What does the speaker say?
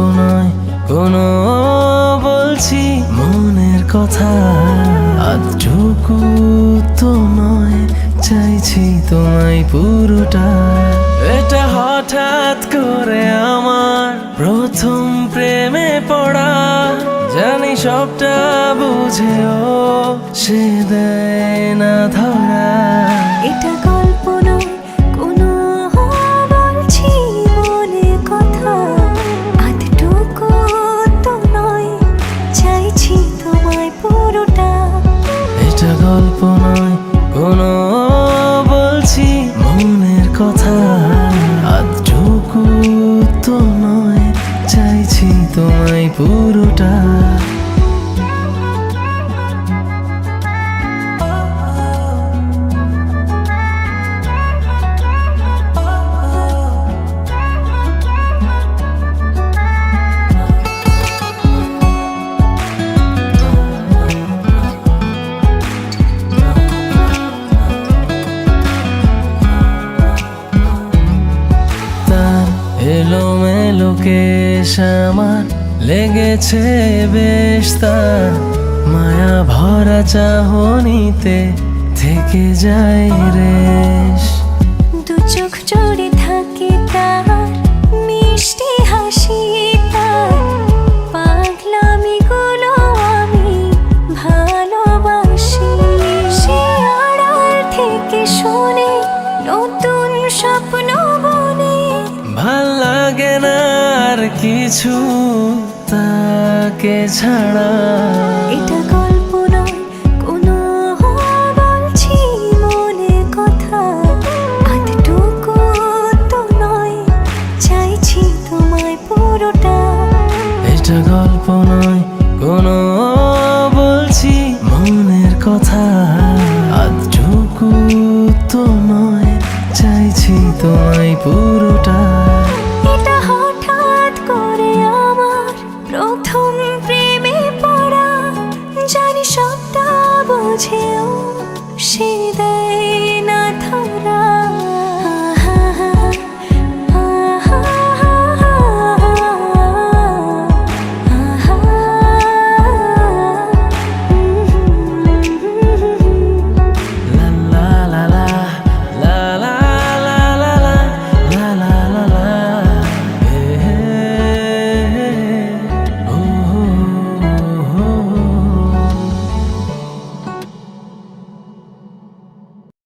নয় কোনো বলছি মনের কথা। আজটুকু তো নয় চাইছি তোমায় পুরোটা। এটা হঠাৎ করে আমার প্রথম প্রেমে পড়া। জানি সবটা বুঝেও সে দেয় না ধরা। এটা কল্পনা তো নয় চাইছি তোমায় পুরোটা। এলোমেলো কেশ আমার লেগেছে বেশ তার মায়া ভরা চাহনিতে থেকে যায় রেশ। কিছু তাকে ছাড়া। এটা গল্প নয় কোনো বলছি মনে কথা। আধটুকু তো নয় চাইছি তোমায় পুরোটা। এটা গল্প নয় কোনো বলছি মনের কথা। আধটুকু তো নয় চাইছি তোমায় পুরোটা। প্রেমে পড়া জানি সবটা বোঝেও সে